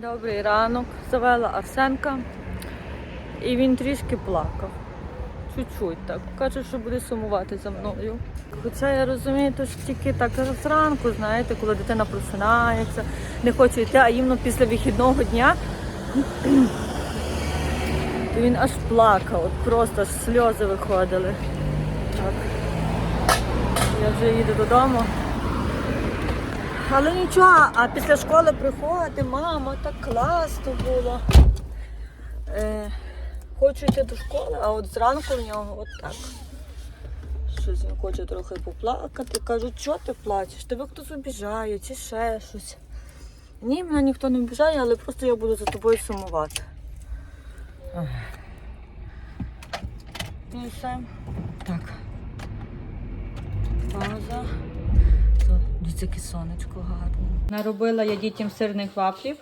Добрий ранок. Завела Арсенка. І він трішки плакав. Чуть-чуть так. Каже, що буде сумувати за мною. Хоча я розумію, то ж тільки так зранку, знаєте, коли дитина просинається, не хоче йти, а іменно після вихідного дня. То він аж плакав, от просто аж сльози виходили. Вже їду додому. Але нічого, а після школи приходить, мама, так класно було. Е, хочу йти до школи, а от зранку в нього от так. Щось він хоче трохи поплакати. Кажу, що ти плачеш? Тебе хтось обіжає чи ще щось. Ні, мене ніхто не обіжає, але просто я буду за тобою сумувати. Ах. І все. Так. Пауза. То, Дивіться, сонечко гарне. Наробила я дітям сирних вафлів.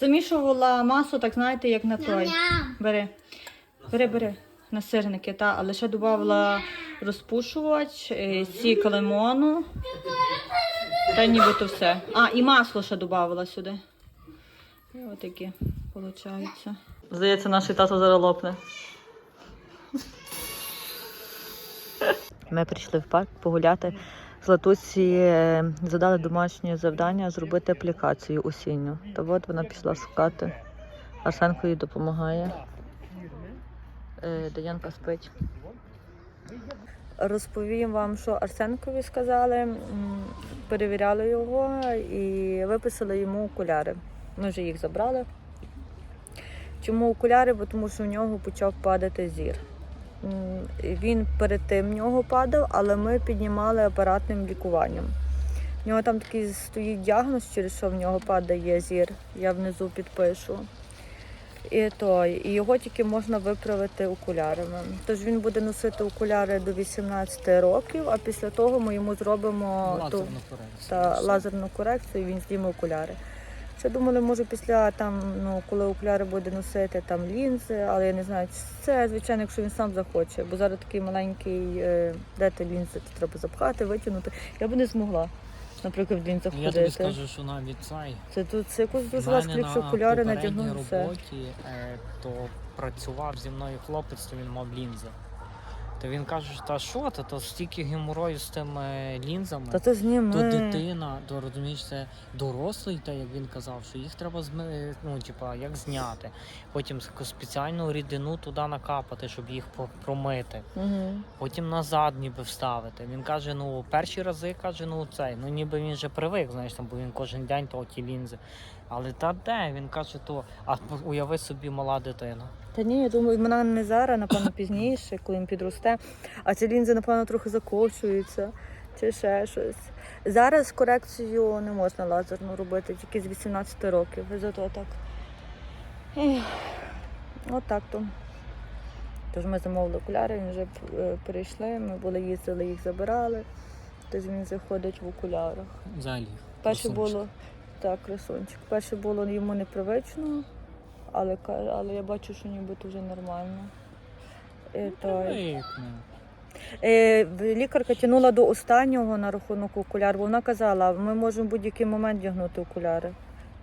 Замішувала масу, так знаєте, як на той. Бери. Бери, бери. На сирники, та, але ще додавала розпушувач, е, сік лимону. Та нібито все. А, і масло ще додавала сюди. І отакі, виходить. Здається, наш тато зараз лопне. Ми прийшли в парк погуляти. Златусі е, задали домашнє завдання зробити аплікацію осінню. Та от вона пішла шукати. Арсенко їй допомагає. Е, Даянка спить. Розповім вам, що Арсенкові сказали, перевіряли його і виписали йому окуляри. Ми вже їх забрали. Чому окуляри? Бо тому що в нього почав падати зір. Він перед тим в нього падав, але ми піднімали апаратним лікуванням. В нього там такий стоїть діагноз, через що в нього падає зір. Я внизу підпишу. І, то, і його тільки можна виправити окулярами. Тож він буде носити окуляри до 18 років, а після того ми йому зробимо ту, Лазерну корекцію. та лазерну корекцію, і він зніме окуляри. Ще думали, може після там, ну коли окуляри буде носити там лінзи, але я не знаю, чи це звичайно, якщо він сам захоче, бо зараз такий маленький, е, де ти лінзи, то треба запхати, витягнути. Я б не змогла, наприклад, в лінзах Я тобі ходити. скажу, що навіть цей. Це тут це якось дуже важко, якщо окуляри надягнути все. роботі, е, то працював зі мною хлопець, то він мав лінзи. То він каже, та що, то, то стільки геморою з тими лінзами. Та ти зніми. То дитина, то розумієш, це дорослий, та як він казав, що їх треба зми, ну, типа, як зняти. Потім спеціальну рідину туди накапати, щоб їх промити. Угу. Потім назад ніби вставити. Він каже, ну перші рази каже, ну цей, ну ніби він вже привик, знаєш, там, бо він кожен день то ті лінзи. Але та де? Він каже, то, а уяви собі мала дитина. Та ні, я думаю, вона не зараз, напевно, пізніше, коли він підросте. А ці лінзи, напевно, трохи закочуються чи ще щось. Зараз корекцію не можна лазерну робити, тільки з 18 років. Зато так. Ех, От так то. Тож ми замовили окуляри, він вже е, перейшли, ми були їздили, їх забирали. Тож він заходить в окулярах. Взагалі. Перше було так, красунчик. Перше було йому непривично, але, але я бачу, що нібито вже нормально. І, то, Привикне. е, лікарка тягнула до останнього на рахунок окуляр, бо вона казала, ми можемо в будь-який момент вдягнути окуляри.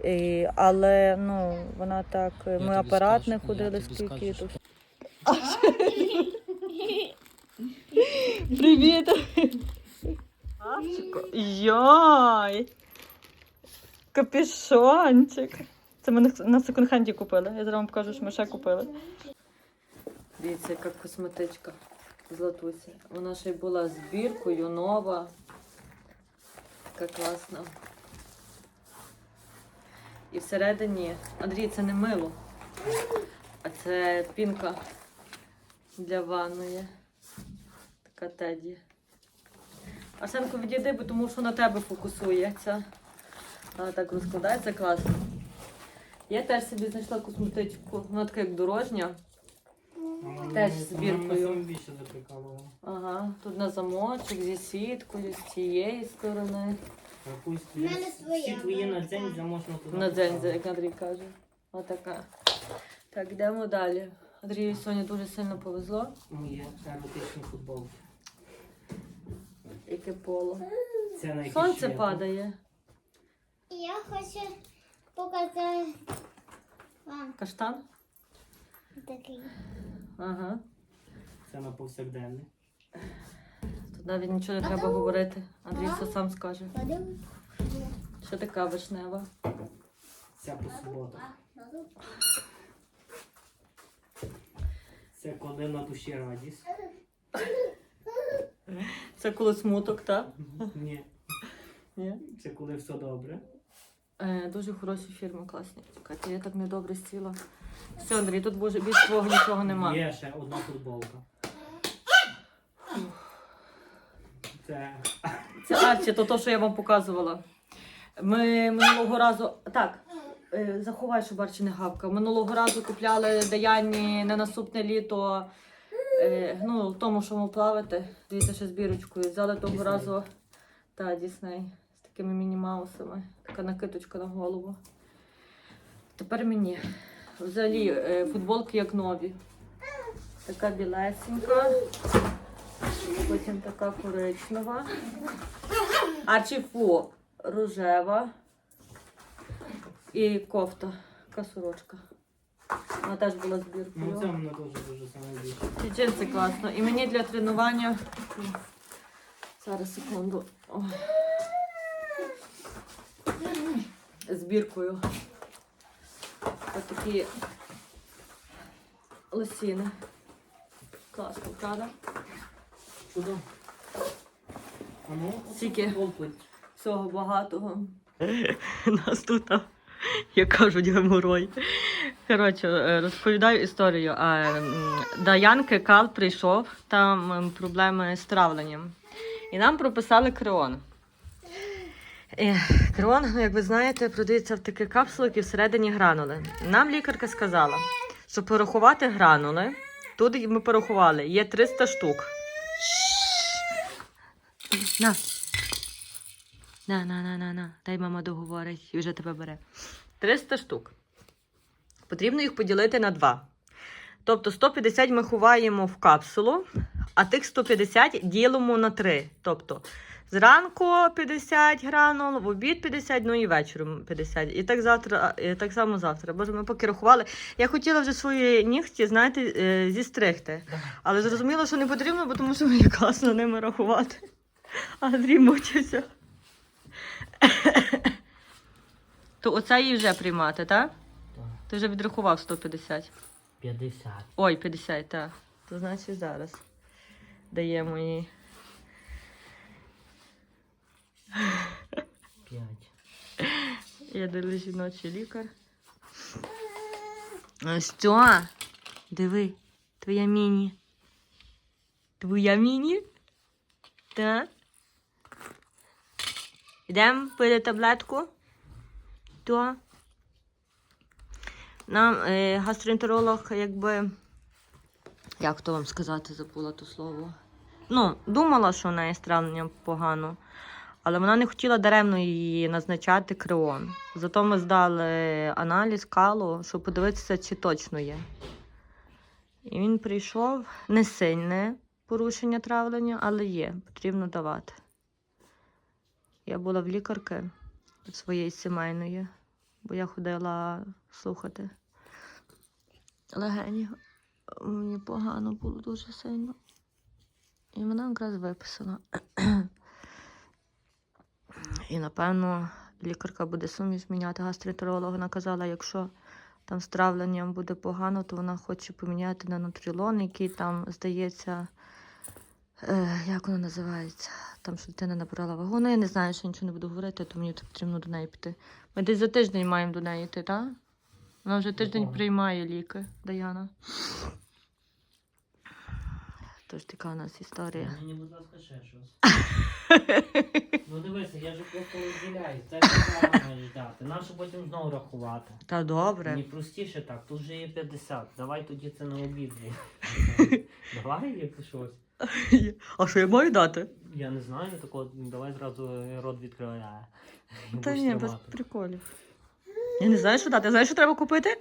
І, але ну, вона так, ми апарат скажу, не ходили скільки. скажу, що- Привіт! Йой! Капішончик. Це ми на- секонд-хенді купили. Я зараз вам покажу, що ми ще купили. Дивіться, яка косметичка з Латусі. Вона ще й була збіркою, нова. Така класна. І всередині, Андрій, це не мило, а це пінка для ванної. Така теді. Арсенко, відійди, бо тому що на тебе фокусується. Вона так розкладається класно. Я теж собі знайшла косметичку. Вона така як дорожня. Теж з заприкалувало. Ага, тут на замочок зі сіткою, з цієї сторони. Мене своя. Всі твої надзензя можна туди. На дзензі, як Андрій каже. Отака. Так, йдемо далі. Андрію сьогодні дуже сильно повезло. Моє еротичні футболки. яке поло. Це на Сонце падає. Я хочу показати вам Каштан? такий. Ага. Це на повсякденний. Навіть нічого не треба говорити. Андрій все сам скаже. Що така вишнева? Це по суботах. Це коли на душі радість. Це коли смуток, так? Ні. Ні. Це коли все добре. Е, дуже хороші фірми, класні. Чекайте, я так недобре сіла. Все, Андрій, тут боже, більш твого нічого нема. Є ще одна футболка. Це Це Арчі, то, то, що я вам показувала. Ми минулого разу. Так, е, заховай, щоб Арчі не гавкав. Минулого разу купляли Даяні на наступне літо. Е, ну, в тому, що ми плавати. Дивіться, ще з бірочкою. Взяли того Дісней. разу. Та, Дісней. З такими міні-маусами. Така накидочка на голову. Тепер мені. Взагалі, е, футболки як нові. Така білесенька. Потім така коричнева. Арчіфу рожева. І кофта. Така сорочка. Вона теж була збіркою. ну це мене теж дуже саме більше. Ці джинси класно. І мені для тренування. Зараз секунду. Ой. Збіркою. Ось такі лосіни. Класно, правда? Чудо. А ну, Скільки? Всього багатого. Нас тут, як кажуть, геморой. Коротше, е, розповідаю історію. А, м, До Янки Кал прийшов, там м, проблеми з травленням. І нам прописали креон. Е, Креон, ну, як ви знаєте, продається в таких капсулах і всередині гранули. Нам лікарка сказала, що порахувати гранули. Тут ми порахували, є 300 штук. На. На, на, на, на, на. Дай мама договорить і вже тебе бере. 300 штук. Потрібно їх поділити на два. Тобто 150 ми ховаємо в капсулу, а тих 150 ділимо на 3. Тобто зранку 50 гранул, в обід 50, ну і вечором 50. І так завтра, і так само завтра. Боже, ми поки рахували. Я хотіла вже свої нігті, знаєте, е, зістригти. Але зрозуміла, що не потрібно, бо тому що мені класно ними рахувати. А Андрій мучився. То оце її вже приймати, так? Так. Ти вже відрахував 150. 50. Ой, 50, так. То значить зараз даємо їй. Я дали жіночий лікар. А що? Диви, твоя міні. Твоя міні? Так. Йдемо пити таблетку. То. Нам е, гастроентеролог, якби. Як то вам сказати, забула то слово. Ну, думала, що в неї стравлення погано. Але вона не хотіла даремно її назначати креон. Зато ми здали аналіз калу, щоб подивитися, чи точно є. І він прийшов не сильне порушення травлення, але є, потрібно давати. Я була в лікарки своєї сімейної, бо я ходила слухати. Легені мені погано було дуже сильно. І вона якраз виписала. І напевно лікарка буде суміш міняти. Гастроентеролог вона казала, якщо там з травленням буде погано, то вона хоче поміняти на нутрілон, який там, здається, е, як воно називається? Там, що дитина набрала вагу. Ну, я не знаю, що нічого не буду говорити, то мені потрібно до неї піти. Ми десь за тиждень маємо до неї йти, так? Вона вже тиждень приймає ліки, Даяна. Тож така у нас історія. Мені, будь ласка, ще щось. Ну дивися, я ж просто розділяю. Це треба маєш дати. Нащо потім знову рахувати? Та добре. Мені простіше так, тут вже є 50. Давай тоді це на обід. буде. Давай як щось. А що я маю дати? Я не знаю, такого давай зразу рот і Та ні, без приколів. Я не знаю, що дати. Знаєш, що треба купити?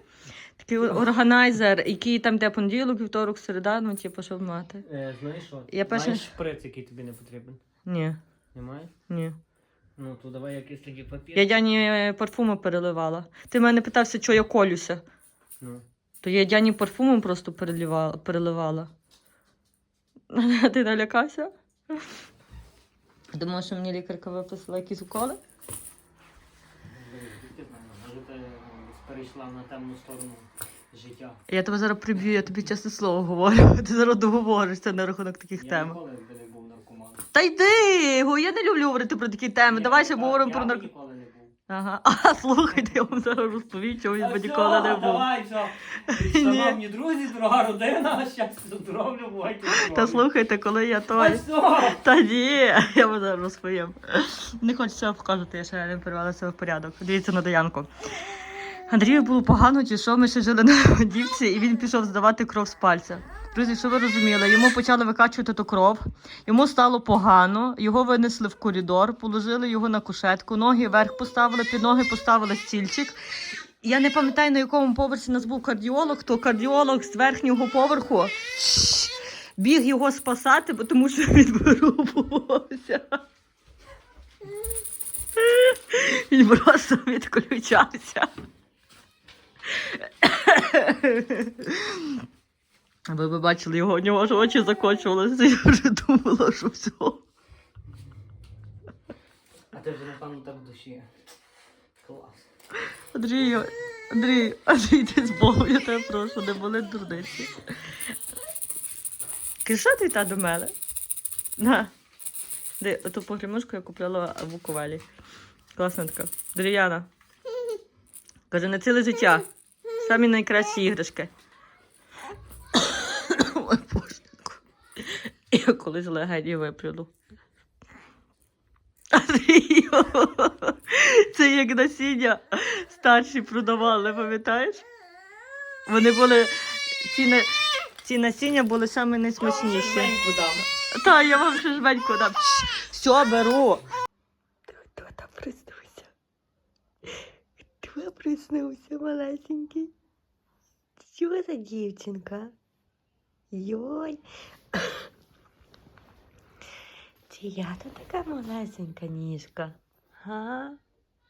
Такий органайзер, який там де понеділок, вівторок, середа, ну, типу, щоб мати. Е, знаєш що? Я перше- Знаєш шприц, який тобі не потрібен. Ні. Немає? Ні. Ну, то давай якийсь тоді папір. Я Дяні е, парфуми переливала. Ти мене питався, що я колюся. Ну. То я Дяні парфумом просто переливала. переливала. Ти налякався? Думав, що мені лікарка виписала якісь уколи? Звідки знаю, може ти ну, десь перейшла на темну сторону життя. Я тебе зараз приб'ю, я тобі чесне слово говорю. Ти зараз договоришся на рахунок таких Я тем. ніколи не був наркоманом. Та йди! го, Я не люблю говорити про такі теми. Ні, Давай ще я- поговоримо я про би нарко. ніколи не був. Ага. А слухайте, я вам зараз розповім, чого він би ніколи не був. Давай, все. Шановні друзі, дорога родина, щастя, здоров'я, бувайте здорові. Та слухайте, коли я той. все. Та ні, я вам зараз розповім. Не хочу себе показувати, я ще не привела себе в порядок. Дивіться на Даянку. Андрію було погано, чи що ми ще жили на дівці, і він пішов здавати кров з пальця. Друзі, що ви розуміли? Йому почали викачувати ту кров, йому стало погано, його винесли в коридор, положили його на кушетку, ноги вверх поставили, під ноги поставили стільчик. Я не пам'ятаю, на якому поверсі нас був кардіолог, то кардіолог з верхнього поверху біг його спасати, тому що він вирубувався. Він просто відключався. Ви б бачили його, у нього ж очі закочувалися, я вже думала, що все. А ти вже напевно так в душі. Клас. Андрію, Андрій, Андрій, ти з Богом, я тебе прошу, не були дурниці. Киша ти та до мене? На. Де, оту погремушку я купила в Буковелі. Класна така. Дерев'яна. Каже, на ціле життя. Самі найкращі іграшки. Ой, боженько. Я колись легені виплюну. Це як насіння старші продавали, пам'ятаєш? Вони були. Ці, на... ці насіння були саме найсмачніші. Та, я вам ще жменьку дам. Все, беру. Хто приснився, малесенький? Що за дівчинка? Йой. Чи я то така малесенька ніжка? Га?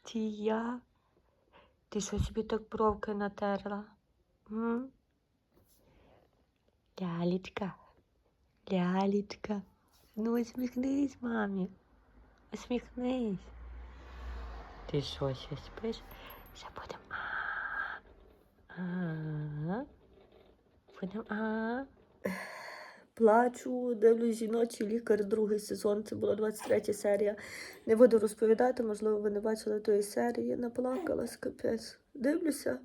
Чи я? Ти що собі так бровки натерла? М? Лялечка. Лялечка. Ну, усміхнись, мамі. Усміхнись. Ти що, ще спиш? Ще будемо. А. А. Будемо. А. Плачу, дивлюсь жіночий лікар, другий сезон. Це була 23 серія. Не буду розповідати, можливо, ви не бачили тої серії. Наплакалась капець. Дивлюся,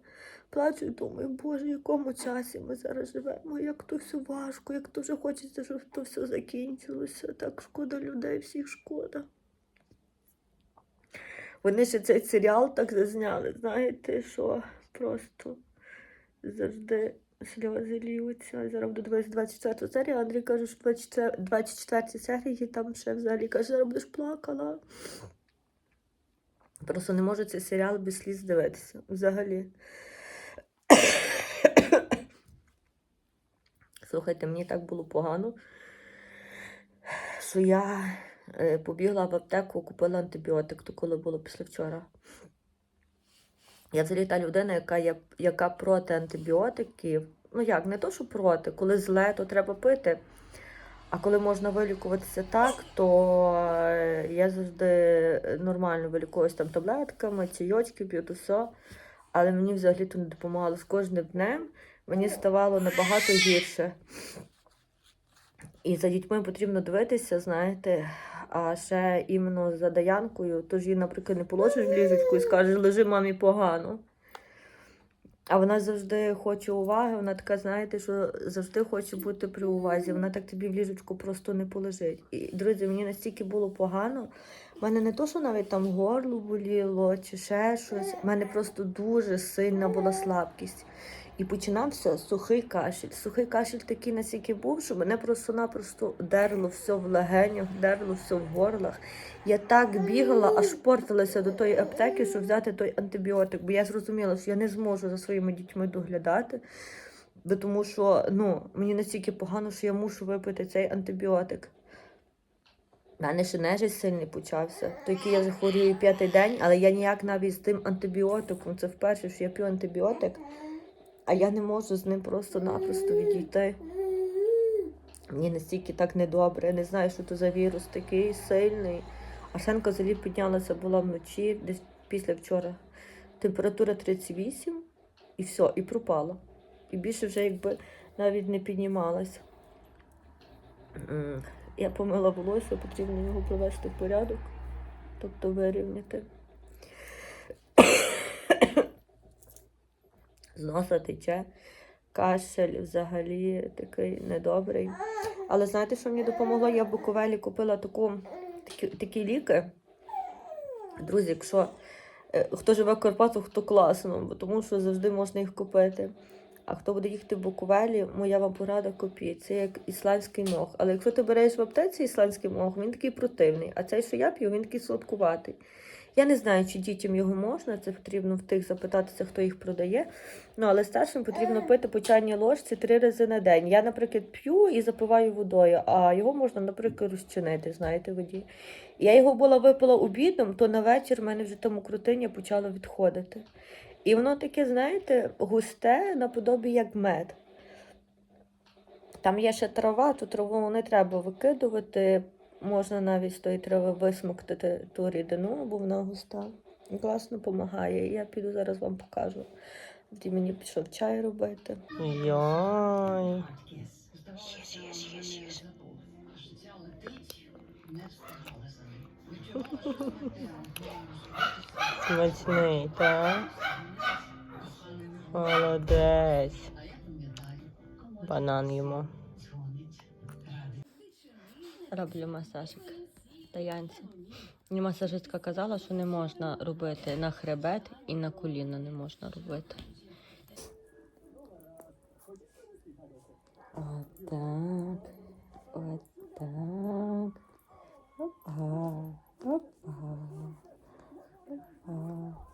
плачу і думаю, Боже, в якому часі ми зараз живемо, як то все важко, як то вже хочеться, щоб то все закінчилося. Так шкода людей, всіх шкода. Вони ще цей серіал так зазняли, знаєте, що просто завжди сльози ліються. Зараз буду дивитися 24 серію, Андрій каже, що 24 24 серії там ще взагалі каже, зараз будеш плакала. Просто не можу цей серіал без сліз дивитися. Взагалі. Слухайте, мені так було погано, що я побігла в аптеку, купила антибіотик, то коли було після вчора. Я взагалі та людина, яка, є, яка проти антибіотиків. Ну як, не то, що проти, коли зле, то треба пити. А коли можна вилікуватися так, то е, я завжди нормально вилікуюсь там таблетками, чайочки п'ю, все. Але мені взагалі то не допомагало з кожним днем. Мені ставало набагато гірше. І за дітьми потрібно дивитися, знаєте, а ще іменно за Даянкою, тож її, наприклад, не положиш в ліжечку і скажеш, лежи мамі погано. А вона завжди хоче уваги, вона така, знаєте, що завжди хоче бути при увазі. Вона так тобі в ліжечку просто не полежить. І, друзі, мені настільки було погано. У мене не то, що навіть там горло боліло чи ще щось. У мене просто дуже сильна була слабкість. І починався сухий кашель. Сухий кашель такий настільки був, що мене просто-напросто дерло все в легенях, дерло все в горлах. Я так бігала, аж портилася до тої аптеки, щоб взяти той антибіотик, бо я зрозуміла, що я не зможу за своїми дітьми доглядати, бо тому що ну, мені настільки погано, що я мушу випити цей антибіотик. У мене ще нежить сильний почався. Який я вже хворію п'ятий день, але я ніяк навіть з тим антибіотиком. Це вперше, що я п'ю антибіотик, а я не можу з ним просто-напросто відійти. Мені настільки так недобре. Я не знаю, що то за вірус такий сильний. Арсенка взагалі піднялася була вночі, десь після вчора. Температура 38 і все, і пропала. І більше вже якби навіть не піднімалася. Я помила волосся, потрібно його привести в порядок, тобто вирівняти. З носа тече, кашель взагалі такий недобрий. Але знаєте, що мені допомогло? Я в Буковелі купила таку, такі, такі ліки. Друзі, якщо е, хто живе в Карпатах, то класно, тому що завжди можна їх купити. А хто буде їхати в Буковелі, моя вам порада купіть. Це як ісландський мох. Але якщо ти береш в аптеці ісландський мох, він такий противний. А цей, що я п'ю, він такий сладкуватий. Я не знаю, чи дітям його можна, це потрібно в тих запитатися, хто їх продає. Ну, але старшим потрібно пити по чайній ложці три рази на день. Я, наприклад, п'ю і запиваю водою, а його можна, наприклад, розчинити, знаєте, воді. Я його була випила обідом, то на вечір в мене вже там укрутиння почало відходити. І воно таке, знаєте, густе наподобі як мед. Там є ще трава, ту траву не треба викидувати. Можна навіть з тої трави висмоктати ту рідину, бо вона густа. Класно допомагає. Я піду зараз вам покажу. Тоді мені пішов чай робити. Йой. Смачний, так? Молодець. Банан йому. Роблю масажик таянці. Мені масажистка казала, що не можна робити на хребет і на коліно не можна робити. Отак. Отак. Опа. Опа. Опа.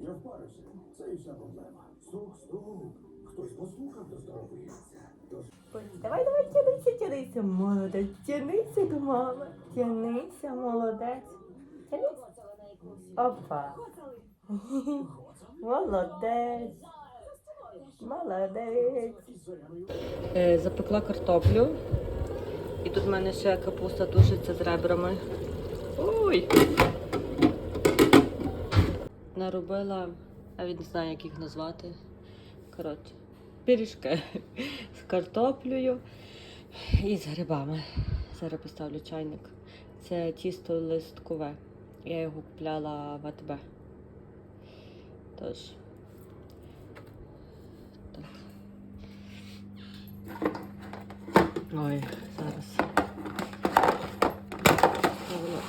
Я впарюся. Це і вся проблема. Стук, стук. Хтось послухав до здоров'я. Тож Давай, давай, тянися, тянися, молодець, тянися до мами, тянися, молодець. Тянися. Опа. Молодець. Молодець. Е, запекла картоплю. І тут в мене ще капуста тушиться з ребрами. Ой. Наробила, я не знаю, як їх назвати. Коротше, пиріжки з картоплею і з грибами. Зараз поставлю чайник. Це тісто листкове. Я його купляла в АТБ. Тож. Так. Ой, зараз. Поставлю,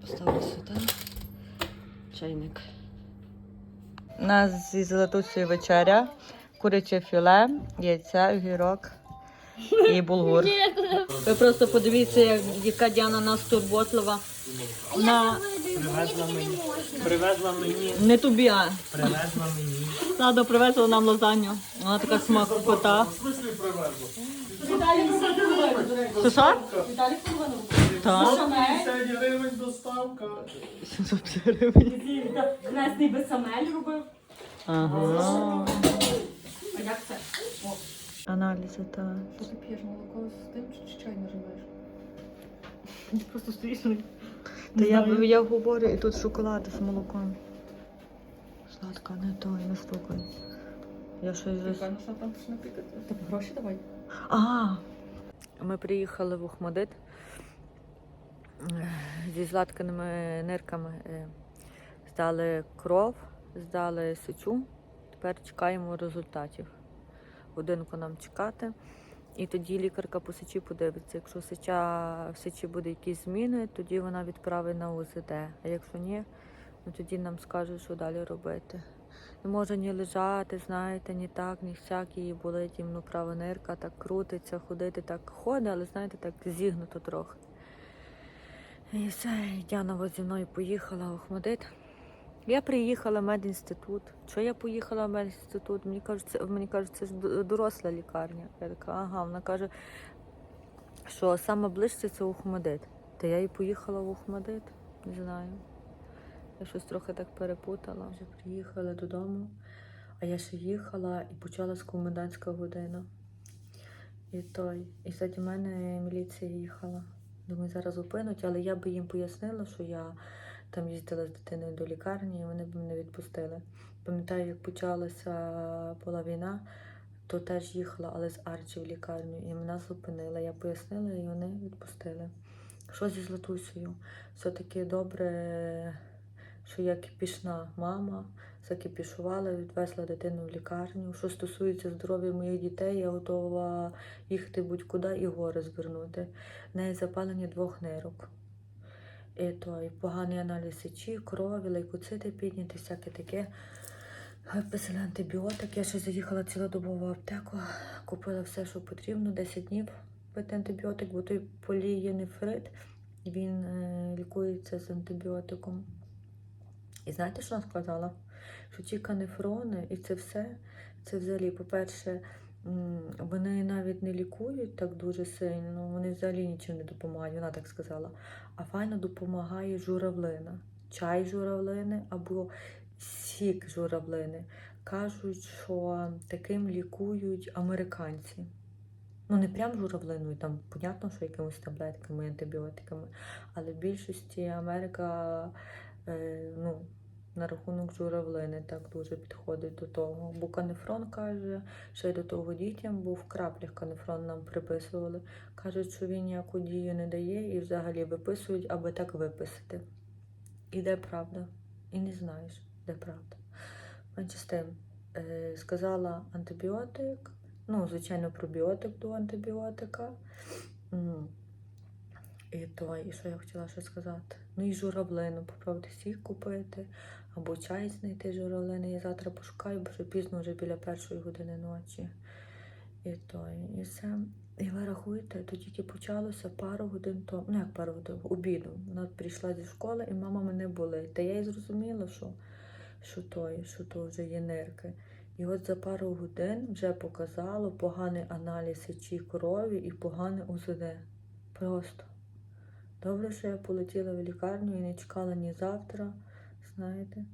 поставлю сюди чайник. У нас зі золотусею вечеря, куряче філе, яйця, огірок і булгур. Ви просто подивіться, як, яка Діана нас турботлива. Вона Привезла мені. Привезла мені. не тобі, а Привезла мені. Сада привезла нам лазанью. Вона така смакота. Що що? Так. 50 гривень доставка. 750 гривень. Кресний бесамель робив. Ага. А як це? Аналізи, так. Ти ж п'єш молоко з тим чи чай нажимаєш? Ти просто стоїш на Та я, я говорю, і тут шоколад з молоком. Сладка, не той, не слухай. Я щось. Певно, що там пішли напікати. Так гроші давай. А, ми приїхали в Ухмадит зі златканими нирками. е, Здали кров, здали сечу. Тепер чекаємо результатів. Годинку нам чекати. І тоді лікарка по сечі подивиться. Якщо сеча, в сечі буде якісь зміни, тоді вона відправить на УЗД. А якщо ні, ну тоді нам скажуть, що далі робити. Не може ні лежати, знаєте, ні так, ні всяк, її болить їм ну, права нирка, так крутиться, ходити так ходить, але знаєте, так зігнуто трохи. І все, от зі мною поїхала в Охмадит. Я приїхала в медінститут. Що я поїхала в медінститут? Мені кажуть, це, мені кажуть, це ж доросла лікарня. Я така, ага, вона каже, що саме ближче це Охмадит. Та я і поїхала в Охмадит, не знаю. Я щось трохи так перепутала. Вже приїхала додому, а я ще їхала і почалась комендантська година. І той, і заді мене міліція їхала. Думаю, зараз зупинуть, але я би їм пояснила, що я там їздила з дитиною до лікарні, і вони б мене відпустили. Пам'ятаю, як почалася була війна, то теж їхала, але з Арчі в лікарню, і мене зупинили. Я пояснила, і вони відпустили. Що зі Златусею? Все-таки добре, що я кипішна мама, закипішувала, відвезла дитину в лікарню. Що стосується здоров'я моїх дітей, я готова їхати будь-куди і гори звернути. В неї запалення двох нирок. І той поганий аналіз сечі, крові, лейкоцити підняті, всяке таке. Виписали антибіотик. Я ще заїхала цілодобово в аптеку, купила все, що потрібно, 10 днів пити антибіотик, бо той полієнефрит, він е, лікується з антибіотиком. І знаєте, що вона сказала? Що ті канефрони і це все, це взагалі, по-перше, вони навіть не лікують так дуже сильно, вони взагалі нічим не допомагають, вона так сказала. А файно допомагає журавлина, чай журавлини або сік журавлини. Кажуть, що таким лікують американці. Ну, не прям журавлиною, там, понятно, що якимись таблетками, антибіотиками, але в більшості Америка е, ну, на рахунок журавлини так дуже підходить до того. Бо канефрон каже, ще й до того дітям, бо в краплях канефрон нам приписували. Кажуть, що він ніяку дію не дає і взагалі виписують, аби так виписати. І де правда? І не знаєш, де правда. Менше з тим, сказала антибіотик, ну, звичайно, пробіотик до антибіотика. І то, і що я хотіла ще сказати? Ну і журавлину, попробуйте сік купити, або чай знайти журавлини. Я завтра пошукаю, бо вже пізно, вже біля першої години ночі. І то, і все. І ви рахуєте, то тільки почалося пару годин тому, ну як пару годин, обіду. Вона прийшла зі школи, і мама мене болить. Та я й зрозуміла, що, що то, що то вже є нирки. І от за пару годин вже показало поганий аналіз сечі крові і погане УЗД. Просто. Добре, що я полетіла в лікарню і не чекала ні завтра, знаєте.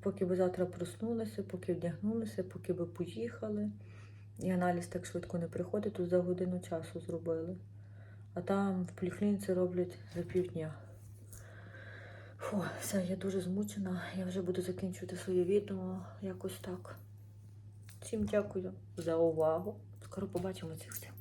Поки би завтра проснулася, поки вдягнулася, поки би поїхали. І аналіз так швидко не приходить, тут за годину часу зробили. А там в поліклініці роблять за півдня. Фу, все, я дуже змучена. Я вже буду закінчувати своє відео якось так. Всім дякую за увагу. Скоро побачимо цих всіх.